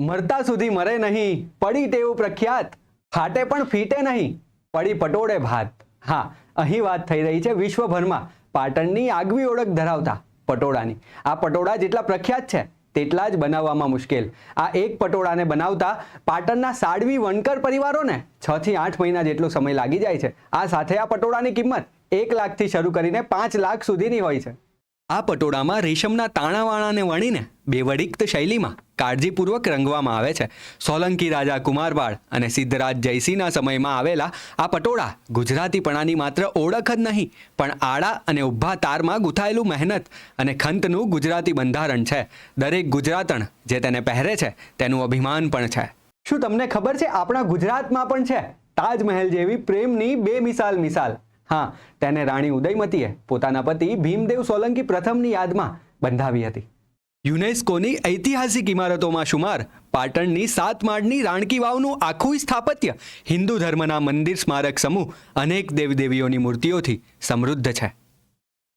મરતા સુધી મરે નહીં. પડી તેવું પ્રખ્યાત. ફાટે પણ ફીટે નહીં. પડી પટોળે ભાત. હા, અહીં વાત થઈ રહી છે વિશ્વભરમાં. પાટણની આગવી ઓળખ ધરાવતા પટોળાની. આ પટોળા જેટલા પ્રખ્યાત છે, તેટલા જ બનાવવામાં મુશ્કેલ. આ એક પટોળાને બનાવતા પાટણના સાડવી વણકર પરિવારોને છ થી આઠ મહિના જેટલો સમય લાગી જાય છે. આ સાથે આ પટોળાની કિંમત એક લાખથી શરૂ કરીને પાંચ લાખ સુધીની હોય છે. આ પટોળામાં રેશમના તાણાવાણાને વણીને બેવડિક્ત શૈલીમાં કાળજીપૂર્વક રંગવામાં આવે છે. સોલંકી રાજા કુમારબાળ અને સિદ્ધરાજ જયસિંહના સમયમાં આવેલા આ પટોળા ગુજરાતીપણાની માત્ર ઓળખ જ નહીં, પણ આડા અને ઊભા તારમાં ગૂંથાયેલું મહેનત અને ખંતનું ગુજરાતી બંધારણ છે. દરેક ગુજરાતણ જે તેને પહેરે છે, તેનું અભિમાન પણ છે. શું તમને ખબર છે આપણા ગુજરાતમાં પણ છે? તાજમહેલ જેવી પ્રેમની બે મિસાલ મિસાલ. હા, તેને રાણી ઉદયમતીએ પોતાના પતિ ભીમદેવ સોલંકી પ્રથમની યાદમાં બંધાવી હતી. યુનેસ્કોની ઐતિહાસિક ઇમારતોમાં શુમાર પાટણની સાત માળની રાણકી વાવનું આખું સ્થાપત્ય હિન્દુ ધર્મના મંદિર સ્મારક સમૂહ અનેક દેવદેવીઓની મૂર્તિઓથી સમૃદ્ધ છે.